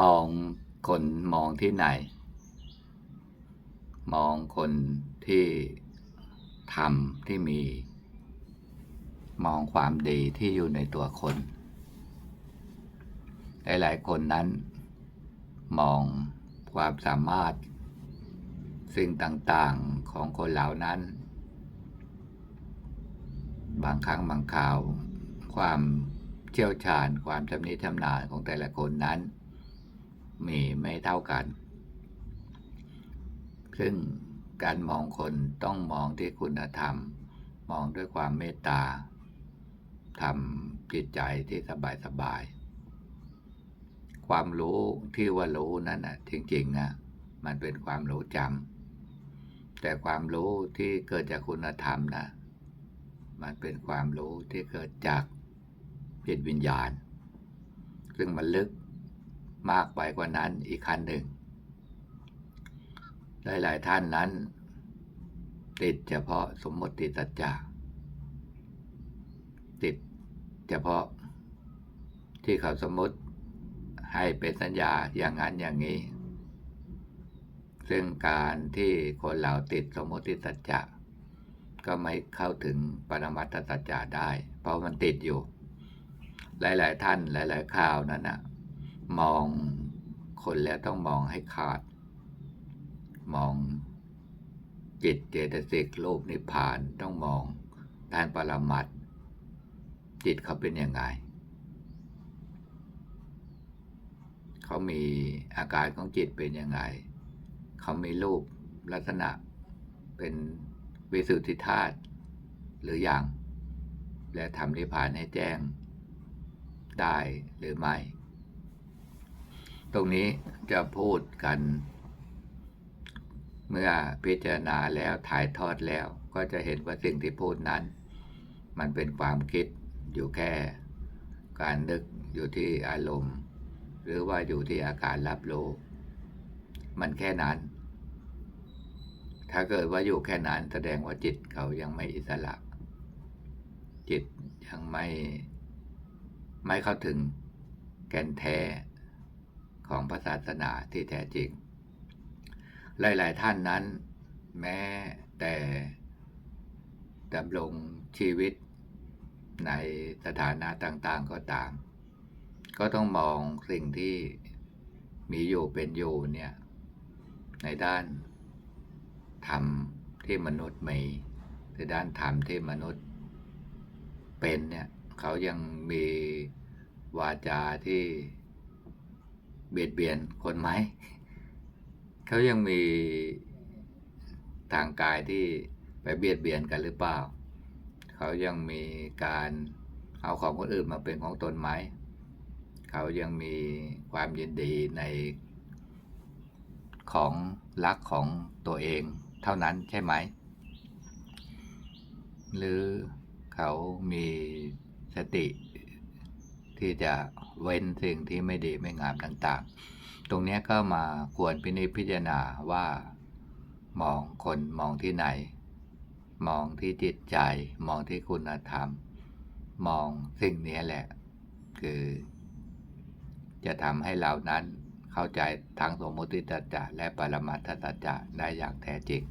มองคนมองที่ไหน มองคนที่ทำที่มี มองความดีที่อยู่ในตัวคน หลายๆคนนั้น มองความสามารถ สิ่งต่างๆของคนเหล่านั้น บางครั้งบางคราว ความเชี่ยวชาญความชำนิชำนาญของแต่ละคนนั้น มีไม่เท่ากัน ซึ่งการมองคนต้องมองที่คุณธรรม มองด้วยความเมตตาทำจิตใจที่สบายสบายๆความรู้ที่ว่ารู้นั่นน่ะจริงๆนะมันเป็นความรู้จำแต่ความรู้ที่เกิดจากคุณธรรมนะมันเป็นความรู้ที่เกิดจากจิตวิญญาณ ซึ่งมันลึก มากไปกว่านั้นอีกขั้นหนึ่ง หลาย ๆ ท่านนั้น ติดเฉพาะสมมติสัจจะติดเฉพาะที่เขาสมมติให้เป็นสัญญาอย่างนั้นอย่างนี้ ซึ่งการที่คนเราติดสมมติสัจจะก็ไม่เข้าถึงปรมัตถสัจจะได้ เพราะมันติดอยู่ หลาย ๆ ท่านหลาย ๆ ข่าวนั้นนะ มองคนแล้วต้องมองให้ขาด มองจิตเจตสิกรูปนิพพานต้องมองด้านปรมัตจิตเขาเป็นยังไง เขามีอาการของจิตเป็นยังไง เขามีรูปลักษณะเป็นวิสุทธิธาตุหรืออยังและทำนิพพานให้แจ้งได้หรือไม่ ตรงนี้จะพูดกัน เมื่อพิจารณาแล้วถ่ายทอดแล้วก็จะเห็นว่าสิ่งที่พูดนั้น มันเป็นความคิดอยู่แค่ การนึกอยู่ที่อารมณ์ หรือว่าอยู่ที่อาการรับรู้มันแค่นั้น ถ้าเกิดว่าอยู่แค่นั้นแสดงว่าจิตเขายังไม่อิสระ จิตยังไม่ไม่เข้าถึงแก่นแท้ ของพระศาสนาที่แท้จริง หลาย ๆ ท่านนั้น แม้แต่ดำรงชีวิตในสถานะต่าง ๆ ก็ตาม ก็ต้องมองสิ่งที่มีอยู่เป็นอยู่เนี่ย ในด้านธรรมที่มนุษย์มีในด้านธรรมที่มนุษย์เป็นเนี่ย เขายังมีวาจาที่ เบียดเบียนคนไหม เขายังมีทางกายที่ไปเบียดเบียนกันหรือเปล่า เขายังมีการเอาของคนอื่นมาเป็นของตนไหม เขายังมีความยินดีในของรักของตัวเองเท่านั้นใช่ไหม หรือเขามีสติ ที่จะเว้นสิ่งที่ไม่ดีไม่งามต่างๆ ตรงนี้ก็มาควรพินิจพิจารณาว่า มองคนมองที่ไหน มองที่จิตใจ มองที่คุณธรรม มองสิ่งนี้แหละ คือ จะทำให้เรานั้นเข้าใจทั้งสมมติตัจจะและปรมัตถสัจจะได้อย่างแท้จริง